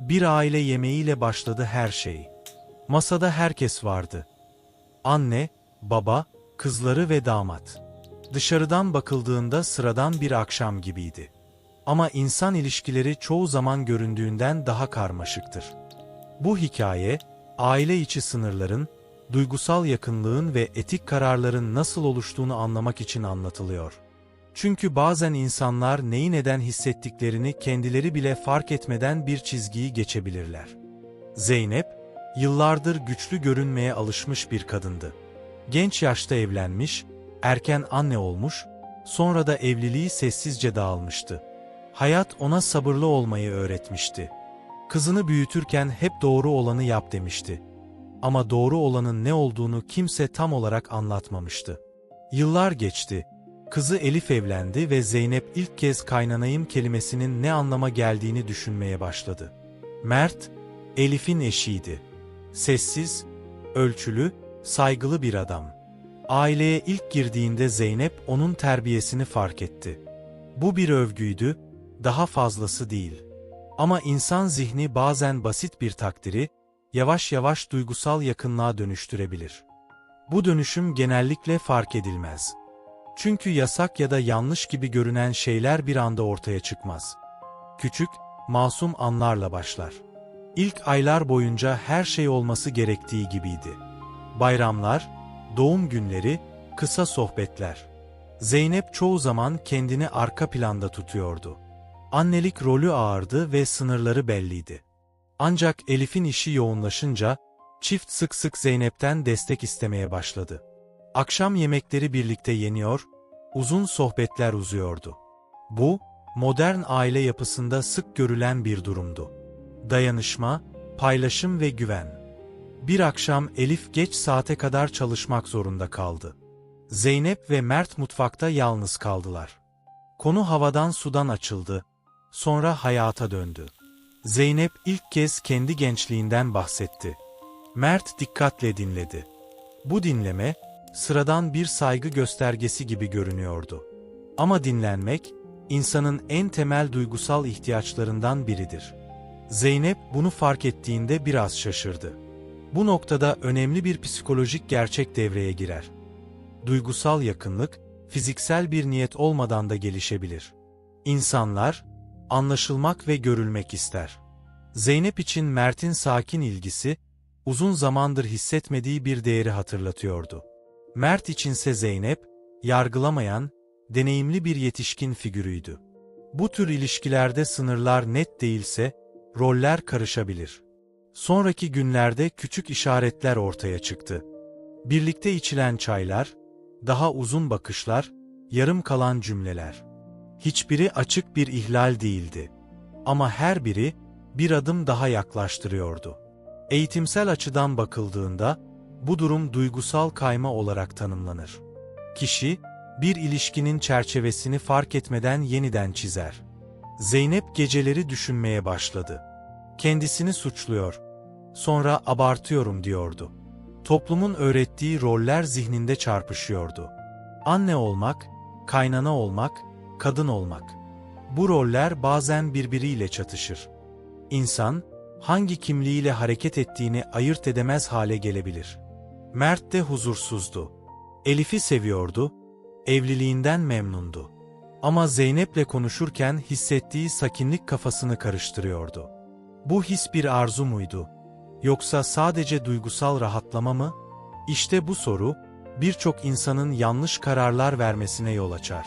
Bir aile yemeğiyle başladı her şey. Masada herkes vardı. Anne, baba, kızları ve damat. Dışarıdan bakıldığında sıradan bir akşam gibiydi. Ama insan ilişkileri çoğu zaman göründüğünden daha karmaşıktır. Bu hikaye, aile içi sınırların, duygusal yakınlığın ve etik kararların nasıl oluştuğunu anlamak için anlatılıyor. Çünkü bazen insanlar neyi neden hissettiklerini kendileri bile fark etmeden bir çizgiyi geçebilirler. Zeynep, yıllardır güçlü görünmeye alışmış bir kadındı. Genç yaşta evlenmiş, erken anne olmuş, sonra da evliliği sessizce dağılmıştı. Hayat ona sabırlı olmayı öğretmişti. Kızını büyütürken hep doğru olanı yap demişti. Ama doğru olanın ne olduğunu kimse tam olarak anlatmamıştı. Yıllar geçti. Kızı Elif evlendi ve Zeynep ilk kez kaynanayım kelimesinin ne anlama geldiğini düşünmeye başladı. Mert, Elif'in eşiydi. Sessiz, ölçülü, saygılı bir adam. Aileye ilk girdiğinde Zeynep onun terbiyesini fark etti. Bu bir övgüydü, daha fazlası değil. Ama insan zihni bazen basit bir takdiri, yavaş yavaş duygusal yakınlığa dönüştürebilir. Bu dönüşüm genellikle fark edilmez. Çünkü yasak ya da yanlış gibi görünen şeyler bir anda ortaya çıkmaz. Küçük, masum anlarla başlar. İlk aylar boyunca her şey olması gerektiği gibiydi. Bayramlar, doğum günleri, kısa sohbetler. Zeynep çoğu zaman kendini arka planda tutuyordu. Annelik rolü ağırdı ve sınırları belliydi. Ancak Elif'in işi yoğunlaşınca, çift sık sık Zeynep'ten destek istemeye başladı. Akşam yemekleri birlikte yeniyor, uzun sohbetler uzuyordu. Bu, modern aile yapısında sık görülen bir durumdu. Dayanışma, paylaşım ve güven. Bir akşam Elif geç saate kadar çalışmak zorunda kaldı. Zeynep ve Mert mutfakta yalnız kaldılar. Konu havadan sudan açıldı, sonra hayata döndü. Zeynep ilk kez kendi gençliğinden bahsetti. Mert dikkatle dinledi. Bu dinleme, sıradan bir saygı göstergesi gibi görünüyordu. Ama dinlenmek, insanın en temel duygusal ihtiyaçlarından biridir. Zeynep bunu fark ettiğinde biraz şaşırdı. Bu noktada önemli bir psikolojik gerçek devreye girer. Duygusal yakınlık, fiziksel bir niyet olmadan da gelişebilir. İnsanlar, anlaşılmak ve görülmek ister. Zeynep için Mert'in sakin ilgisi, uzun zamandır hissetmediği bir değeri hatırlatıyordu. Mert içinse Zeynep, yargılamayan, deneyimli bir yetişkin figürüydü. Bu tür ilişkilerde sınırlar net değilse, roller karışabilir. Sonraki günlerde küçük işaretler ortaya çıktı. Birlikte içilen çaylar, daha uzun bakışlar, yarım kalan cümleler. Hiçbiri açık bir ihlal değildi. Ama her biri bir adım daha yaklaştırıyordu. Eğitimsel açıdan bakıldığında bu durum duygusal kayma olarak tanımlanır. Kişi bir ilişkinin çerçevesini fark etmeden yeniden çizer. Zeynep geceleri düşünmeye başladı. Kendisini suçluyor. Sonra abartıyorum diyordu. Toplumun öğrettiği roller zihninde çarpışıyordu. Anne olmak, kaynana olmak, kadın olmak. Bu roller bazen birbiriyle çatışır. İnsan, hangi kimliğiyle hareket ettiğini ayırt edemez hale gelebilir. Mert de huzursuzdu. Elif'i seviyordu, evliliğinden memnundu. Ama Zeynep'le konuşurken hissettiği sakinlik kafasını karıştırıyordu. Bu his bir arzu muydu? Yoksa sadece duygusal rahatlama mı? İşte bu soru, birçok insanın yanlış kararlar vermesine yol açar.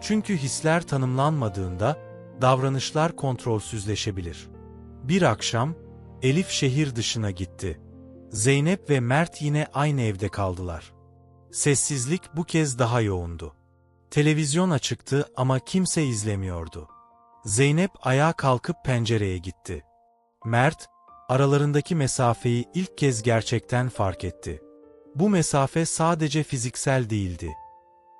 Çünkü hisler tanımlanmadığında, davranışlar kontrolsüzleşebilir. Bir akşam, Elif şehir dışına gitti. Zeynep ve Mert yine aynı evde kaldılar. Sessizlik bu kez daha yoğundu. Televizyon açıktı ama kimse izlemiyordu. Zeynep ayağa kalkıp pencereye gitti. Mert, aralarındaki mesafeyi ilk kez gerçekten fark etti. Bu mesafe sadece fiziksel değildi.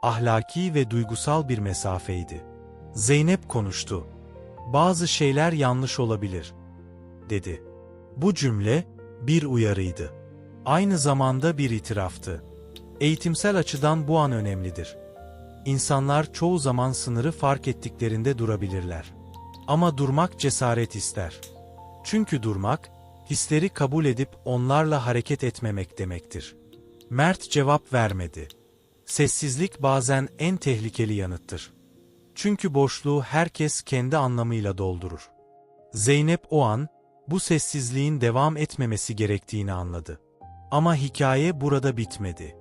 Ahlaki ve duygusal bir mesafeydi. Zeynep konuştu. Bazı şeyler yanlış olabilir, dedi. Bu cümle bir uyarıydı. Aynı zamanda bir itiraftı. Eğitimsel açıdan bu an önemlidir. İnsanlar çoğu zaman sınırı fark ettiklerinde durabilirler. Ama durmak cesaret ister. Çünkü durmak, hisleri kabul edip onlarla hareket etmemek demektir. Mert cevap vermedi. Sessizlik bazen en tehlikeli yanıttır. Çünkü boşluğu herkes kendi anlamıyla doldurur. Zeynep o an, bu sessizliğin devam etmemesi gerektiğini anladı. Ama hikaye burada bitmedi.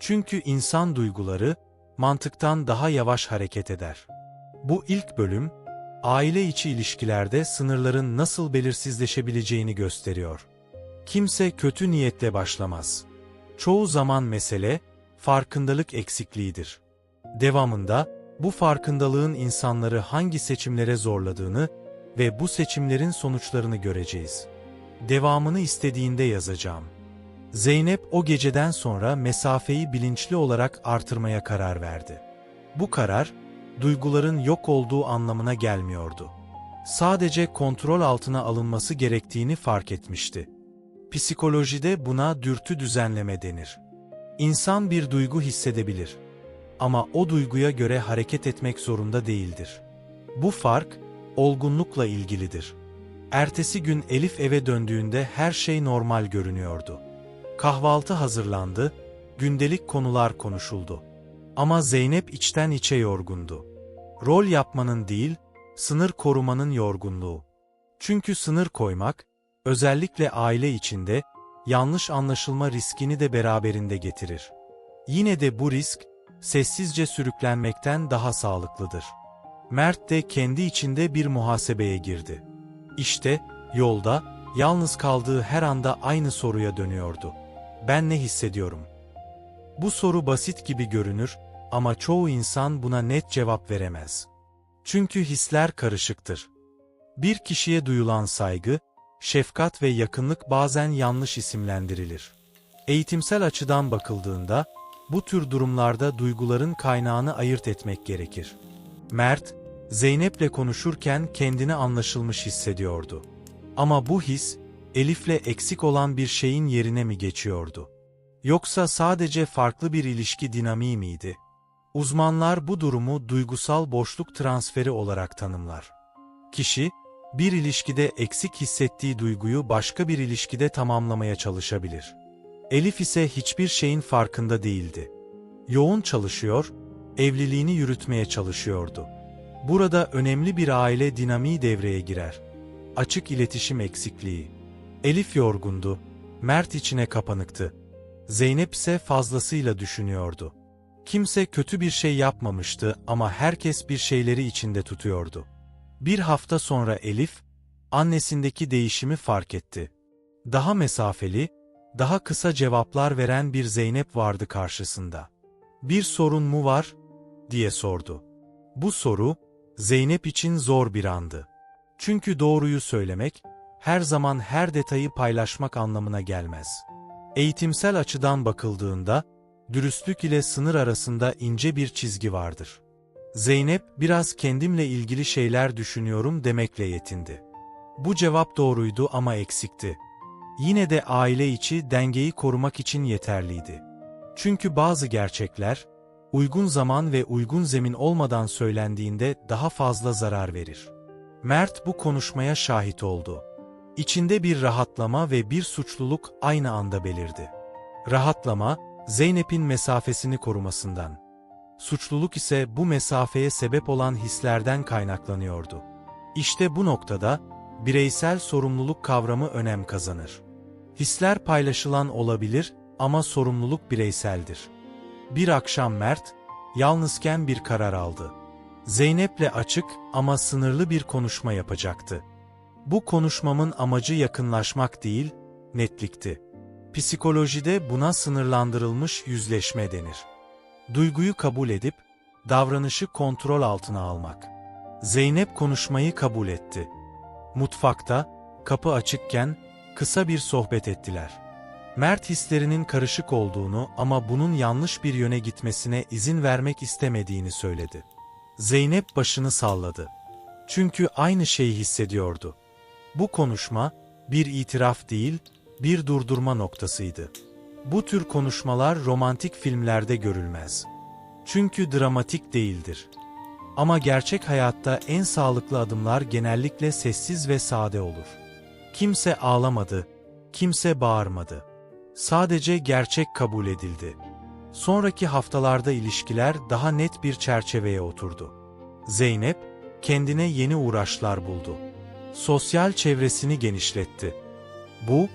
Çünkü insan duyguları, mantıktan daha yavaş hareket eder. Bu ilk bölüm, aile içi ilişkilerde sınırların nasıl belirsizleşebileceğini gösteriyor. Kimse kötü niyetle başlamaz. Çoğu zaman mesele, farkındalık eksikliğidir. Devamında, bu farkındalığın insanları hangi seçimlere zorladığını ve bu seçimlerin sonuçlarını göreceğiz. Devamını istediğinde yazacağım. Zeynep o geceden sonra mesafeyi bilinçli olarak artırmaya karar verdi. Bu karar, duyguların yok olduğu anlamına gelmiyordu. Sadece kontrol altına alınması gerektiğini fark etmişti. Psikolojide buna dürtü düzenleme denir. İnsan bir duygu hissedebilir. Ama o duyguya göre hareket etmek zorunda değildir. Bu fark, olgunlukla ilgilidir. Ertesi gün Elif eve döndüğünde her şey normal görünüyordu. Kahvaltı hazırlandı, gündelik konular konuşuldu. Ama Zeynep içten içe yorgundu. Rol yapmanın değil, sınır korumanın yorgunluğu. Çünkü sınır koymak, özellikle aile içinde, yanlış anlaşılma riskini de beraberinde getirir. Yine de bu risk, sessizce sürüklenmekten daha sağlıklıdır. Mert de kendi içinde bir muhasebeye girdi. İşte, yolda, yalnız kaldığı her anda aynı soruya dönüyordu. Ben ne hissediyorum? Bu soru basit gibi görünür ama çoğu insan buna net cevap veremez. Çünkü hisler karışıktır. Bir kişiye duyulan saygı, şefkat ve yakınlık bazen yanlış isimlendirilir. Eğitimsel açıdan bakıldığında, bu tür durumlarda duyguların kaynağını ayırt etmek gerekir. Mert, Zeynep'le konuşurken kendini anlaşılmış hissediyordu. Ama bu his, Elif'le eksik olan bir şeyin yerine mi geçiyordu? Yoksa sadece farklı bir ilişki dinamiği miydi? Uzmanlar bu durumu duygusal boşluk transferi olarak tanımlar. Kişi, bir ilişkide eksik hissettiği duyguyu başka bir ilişkide tamamlamaya çalışabilir. Elif ise hiçbir şeyin farkında değildi. Yoğun çalışıyor, evliliğini yürütmeye çalışıyordu. Burada önemli bir aile dinamiği devreye girer. Açık iletişim eksikliği. Elif yorgundu, Mert içine kapanıktı. Zeynep ise fazlasıyla düşünüyordu. Kimse kötü bir şey yapmamıştı ama herkes bir şeyleri içinde tutuyordu. Bir hafta sonra Elif, annesindeki değişimi fark etti. Daha mesafeli, daha kısa cevaplar veren bir Zeynep vardı karşısında. Bir sorun mu var? Diye sordu. Bu soru, Zeynep için zor bir andı. Çünkü doğruyu söylemek, her zaman her detayı paylaşmak anlamına gelmez. Eğitimsel açıdan bakıldığında, dürüstlük ile sınır arasında ince bir çizgi vardır. Zeynep, biraz kendimle ilgili şeyler düşünüyorum demekle yetindi. Bu cevap doğruydu ama eksikti. Yine de aile içi dengeyi korumak için yeterliydi. Çünkü bazı gerçekler, uygun zaman ve uygun zemin olmadan söylendiğinde daha fazla zarar verir. Mert bu konuşmaya şahit oldu. İçinde bir rahatlama ve bir suçluluk aynı anda belirdi. Rahatlama, Zeynep'in mesafesini korumasından. Suçluluk ise bu mesafeye sebep olan hislerden kaynaklanıyordu. İşte bu noktada, bireysel sorumluluk kavramı önem kazanır. Hisler paylaşılan olabilir ama sorumluluk bireyseldir. Bir akşam Mert, yalnızken bir karar aldı. Zeynep'le açık ama sınırlı bir konuşma yapacaktı. Bu konuşmamın amacı yakınlaşmak değil, netlikti. Psikolojide buna sınırlandırılmış yüzleşme denir. Duyguyu kabul edip, davranışı kontrol altına almak. Zeynep konuşmayı kabul etti. Mutfakta, kapı açıkken, kısa bir sohbet ettiler. Mert hislerinin karışık olduğunu ama bunun yanlış bir yöne gitmesine izin vermek istemediğini söyledi. Zeynep başını salladı. Çünkü aynı şeyi hissediyordu. Bu konuşma, bir itiraf değil, bir durdurma noktasıydı. Bu tür konuşmalar romantik filmlerde görülmez. Çünkü dramatik değildir. Ama gerçek hayatta en sağlıklı adımlar genellikle sessiz ve sade olur. Kimse ağlamadı, kimse bağırmadı. Sadece gerçek kabul edildi. Sonraki haftalarda ilişkiler daha net bir çerçeveye oturdu. Zeynep, kendine yeni uğraşlar buldu. Sosyal çevresini genişletti. Bu,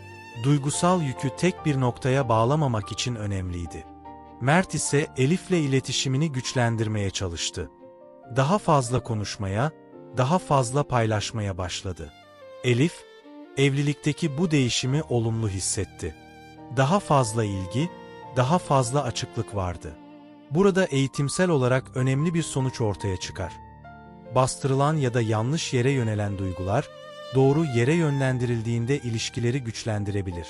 duygusal yükü tek bir noktaya bağlamamak için önemliydi. Mert ise Elif'le iletişimini güçlendirmeye çalıştı. Daha fazla konuşmaya, daha fazla paylaşmaya başladı. Elif, evlilikteki bu değişimi olumlu hissetti. Daha fazla ilgi, daha fazla açıklık vardı. Burada eğitimsel olarak önemli bir sonuç ortaya çıkar. Bastırılan ya da yanlış yere yönelen duygular, doğru yere yönlendirildiğinde ilişkileri güçlendirebilir.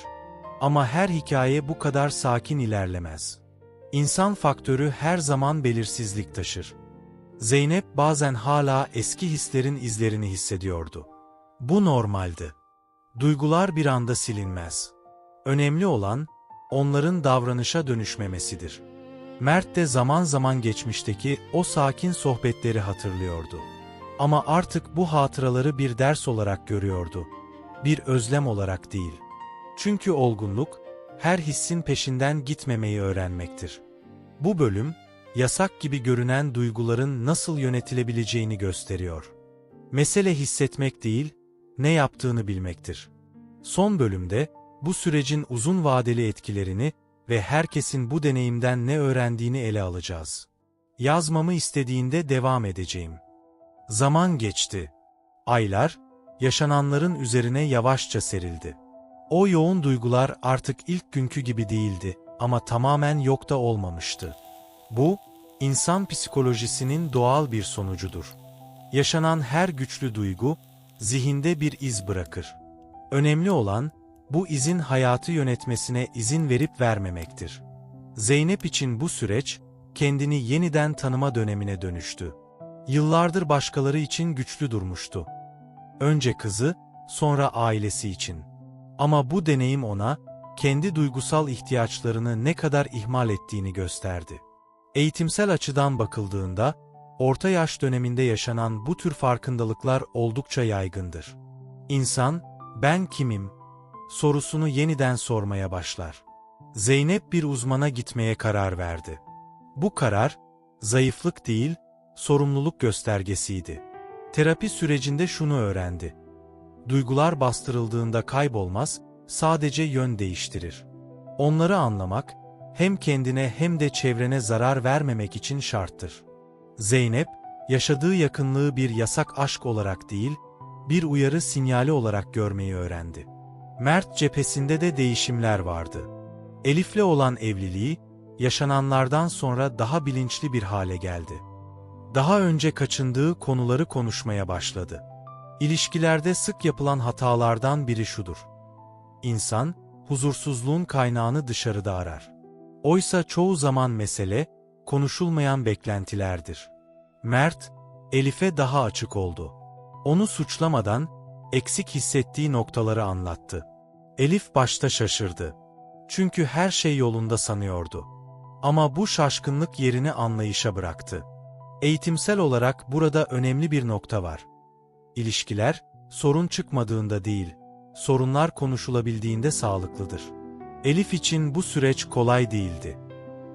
Ama her hikaye bu kadar sakin ilerlemez. İnsan faktörü her zaman belirsizlik taşır. Zeynep bazen hala eski hislerin izlerini hissediyordu. Bu normaldi. Duygular bir anda silinmez. Önemli olan, onların davranışa dönüşmemesidir. Mert de zaman zaman geçmişteki o sakin sohbetleri hatırlıyordu. Ama artık bu hatıraları bir ders olarak görüyordu. Bir özlem olarak değil. Çünkü olgunluk, her hissin peşinden gitmemeyi öğrenmektir. Bu bölüm, yasak gibi görünen duyguların nasıl yönetilebileceğini gösteriyor. Mesele hissetmek değil, ne yaptığını bilmektir. Son bölümde, bu sürecin uzun vadeli etkilerini ve herkesin bu deneyimden ne öğrendiğini ele alacağız. Yazmamı istediğinde devam edeceğim. Zaman geçti. Aylar, yaşananların üzerine yavaşça serildi. O yoğun duygular artık ilk günkü gibi değildi ama tamamen yok da olmamıştı. Bu, insan psikolojisinin doğal bir sonucudur. Yaşanan her güçlü duygu, zihinde bir iz bırakır. Önemli olan, bu izin hayatı yönetmesine izin verip vermemektir. Zeynep için bu süreç, kendini yeniden tanıma dönemine dönüştü. Yıllardır başkaları için güçlü durmuştu. Önce kızı, sonra ailesi için. Ama bu deneyim ona, kendi duygusal ihtiyaçlarını ne kadar ihmal ettiğini gösterdi. Eğitimsel açıdan bakıldığında, orta yaş döneminde yaşanan bu tür farkındalıklar oldukça yaygındır. İnsan, ben kimim, sorusunu yeniden sormaya başlar. Zeynep bir uzmana gitmeye karar verdi. Bu karar, zayıflık değil, sorumluluk göstergesiydi. Terapi sürecinde şunu öğrendi. Duygular bastırıldığında kaybolmaz, sadece yön değiştirir. Onları anlamak, hem kendine hem de çevrene zarar vermemek için şarttır. Zeynep, yaşadığı yakınlığı bir yasak aşk olarak değil, bir uyarı sinyali olarak görmeyi öğrendi. Mert cephesinde de değişimler vardı. Elif'le olan evliliği, yaşananlardan sonra daha bilinçli bir hale geldi. Daha önce kaçındığı konuları konuşmaya başladı. İlişkilerde sık yapılan hatalardan biri şudur. İnsan, huzursuzluğun kaynağını dışarıda arar. Oysa çoğu zaman mesele, konuşulmayan beklentilerdir. Mert, Elif'e daha açık oldu. Onu suçlamadan, eksik hissettiği noktaları anlattı. Elif başta şaşırdı. Çünkü her şey yolunda sanıyordu. Ama bu şaşkınlık yerini anlayışa bıraktı. Eğitimsel olarak burada önemli bir nokta var. İlişkiler, sorun çıkmadığında değil, sorunlar konuşulabildiğinde sağlıklıdır. Elif için bu süreç kolay değildi.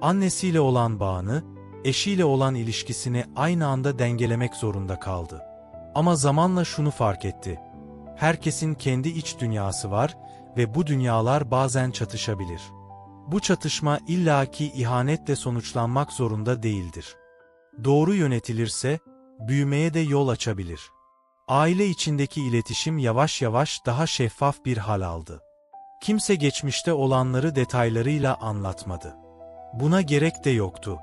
Annesiyle olan bağını, eşiyle olan ilişkisini aynı anda dengelemek zorunda kaldı. Ama zamanla şunu fark etti. Herkesin kendi iç dünyası var ve bu dünyalar bazen çatışabilir. Bu çatışma illaki ihanetle sonuçlanmak zorunda değildir. Doğru yönetilirse, büyümeye de yol açabilir. Aile içindeki iletişim yavaş yavaş daha şeffaf bir hal aldı. Kimse geçmişte olanları detaylarıyla anlatmadı. Buna gerek de yoktu.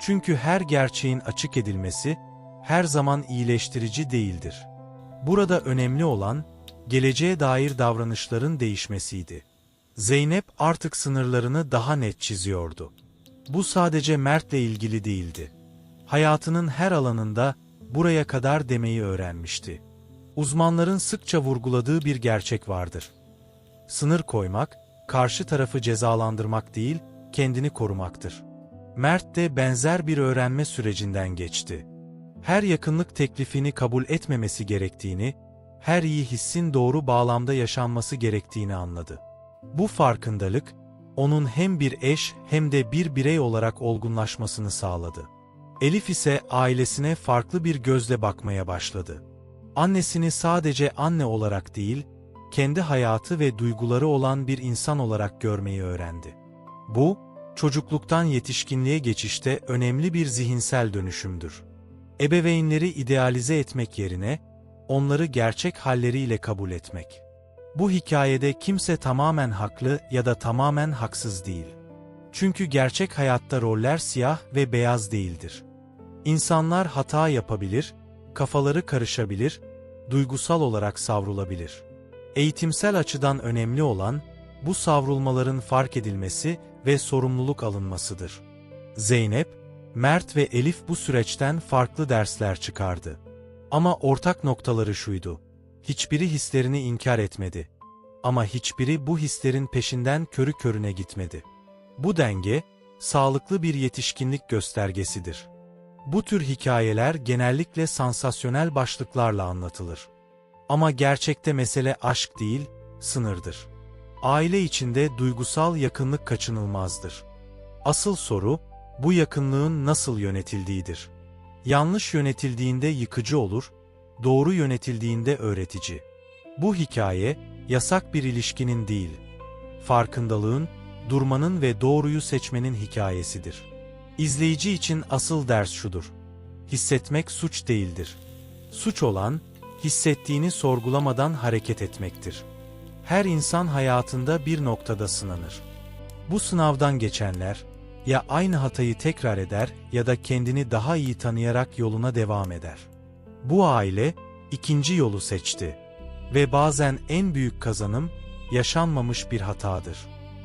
Çünkü her gerçeğin açık edilmesi, her zaman iyileştirici değildir. Burada önemli olan, geleceğe dair davranışların değişmesiydi. Zeynep artık sınırlarını daha net çiziyordu. Bu sadece Mert'le ilgili değildi. Hayatının her alanında buraya kadar demeyi öğrenmişti. Uzmanların sıkça vurguladığı bir gerçek vardır. Sınır koymak, karşı tarafı cezalandırmak değil, kendini korumaktır. Mert de benzer bir öğrenme sürecinden geçti. Her yakınlık teklifini kabul etmemesi gerektiğini, her iyi hissin doğru bağlamda yaşanması gerektiğini anladı. Bu farkındalık, onun hem bir eş hem de bir birey olarak olgunlaşmasını sağladı. Elif ise ailesine farklı bir gözle bakmaya başladı. Annesini sadece anne olarak değil, kendi hayatı ve duyguları olan bir insan olarak görmeyi öğrendi. Bu, çocukluktan yetişkinliğe geçişte önemli bir zihinsel dönüşümdür. Ebeveynleri idealize etmek yerine, onları gerçek halleriyle kabul etmek. Bu hikayede kimse tamamen haklı ya da tamamen haksız değil. Çünkü gerçek hayatta roller siyah ve beyaz değildir. İnsanlar hata yapabilir, kafaları karışabilir, duygusal olarak savrulabilir. Eğitimsel açıdan önemli olan, bu savrulmaların fark edilmesi ve sorumluluk alınmasıdır. Zeynep, Mert ve Elif bu süreçten farklı dersler çıkardı. Ama ortak noktaları şuydu. Hiçbiri hislerini inkar etmedi. Ama hiçbiri bu hislerin peşinden körü körüne gitmedi. Bu denge, sağlıklı bir yetişkinlik göstergesidir. Bu tür hikayeler genellikle sansasyonel başlıklarla anlatılır. Ama gerçekte mesele aşk değil, sınırdır. Aile içinde duygusal yakınlık kaçınılmazdır. Asıl soru, bu yakınlığın nasıl yönetildiğidir. Yanlış yönetildiğinde yıkıcı olur, doğru yönetildiğinde öğretici. Bu hikaye, yasak bir ilişkinin değil, farkındalığın, durmanın ve doğruyu seçmenin hikayesidir. İzleyici için asıl ders şudur. Hissetmek suç değildir. Suç olan, hissettiğini sorgulamadan hareket etmektir. Her insan hayatında bir noktada sınanır. Bu sınavdan geçenler, ya aynı hatayı tekrar eder ya da kendini daha iyi tanıyarak yoluna devam eder. Bu aile, ikinci yolu seçti. Ve bazen en büyük kazanım, yaşanmamış bir hatadır.